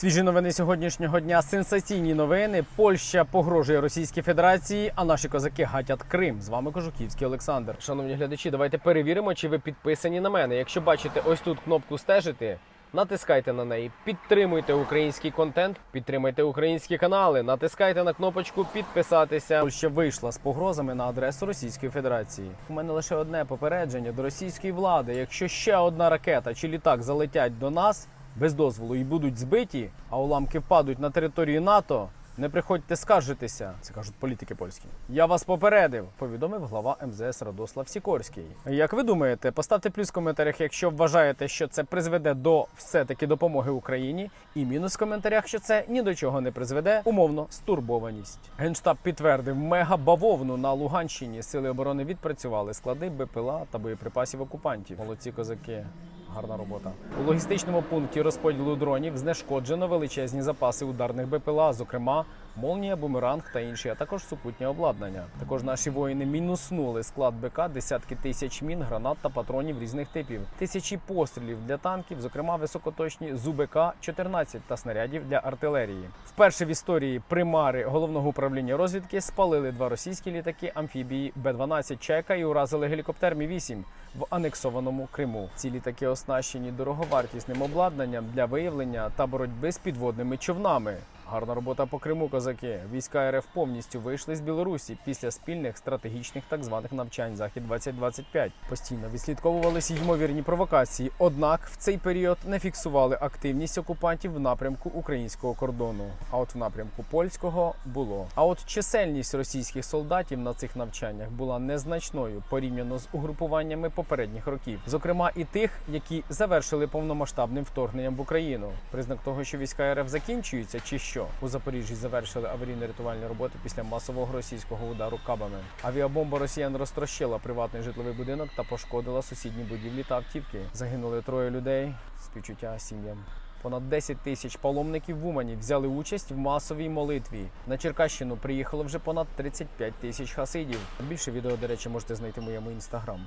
Свіжі новини сьогоднішнього дня. Сенсаційні новини. Польща погрожує Російській Федерації, а наші козаки гатять Крим. З вами Кожуківський Олександр. Шановні глядачі, давайте перевіримо, чи ви підписані на мене. Якщо бачите ось тут кнопку стежити. Натискайте на неї, підтримуйте український контент, підтримайте українські канали, натискайте на кнопочку підписатися. Польща вийшла з погрозами на адресу Російської Федерації. У мене лише одне попередження до російської влади. Якщо ще одна ракета чи літак залетять до нас без дозволу і будуть збиті, а уламки впадуть на територію НАТО. Не приходьте скаржитися, це кажуть політики польські. Я вас попередив, повідомив глава МЗС Радослав Сікорський. Як ви думаєте, поставте плюс в коментарях, якщо вважаєте, що це призведе до все-таки допомоги Україні, і мінус в коментарях, що це ні до чого не призведе, умовно стурбованість. Генштаб підтвердив мега бавовну на Луганщині. Сили оборони відпрацювали склади БПЛА та боєприпасів окупантів. Молодці козаки. Гарна робота. У логістичному пункті розподілу дронів знешкоджено величезні запаси ударних БПЛА, зокрема молнія, бумеранг та інші, а також супутнє обладнання. Також наші воїни мінуснули склад БК, десятки тисяч мін, гранат та патронів різних типів, тисячі пострілів для танків, зокрема високоточні ЗУБК 14 та снарядів для артилерії. Вперше в історії примари головного управління розвідки спалили два російські літаки амфібії Б-12 Чека і уразили гелікоптер Мі 8 в анексованому Криму. Ці літаки оснащені дороговартісним обладнанням для виявлення та боротьби з підводними човнами. Гарна робота по Криму, козаки. Війська РФ повністю вийшли з Білорусі після спільних стратегічних так званих навчань Захід 2025 Постійно відслідковувалися ймовірні провокації. Однак в цей період не фіксували активність окупантів в напрямку українського кордону. А от в напрямку польського було. А от чисельність російських солдатів на цих навчаннях була незначною порівняно з угрупуваннями попередніх років, зокрема і тих, які завершили повномасштабним вторгненням в Україну. Признак того, що війська РФ закінчуються, чи що у Запоріжжі завершили аварійно-рятувальні роботи після масового російського удару кабами. Авіабомба росіян розтрощила приватний житловий будинок та пошкодила сусідні будівлі та автівки. Загинули троє людей. Співчуття сім'ям. Понад 10 тисяч паломників в Умані взяли участь в масовій молитві. На Черкащину приїхало вже понад 35 тисяч хасидів. Більше відео, до речі, можете знайти в моєму інстаграм.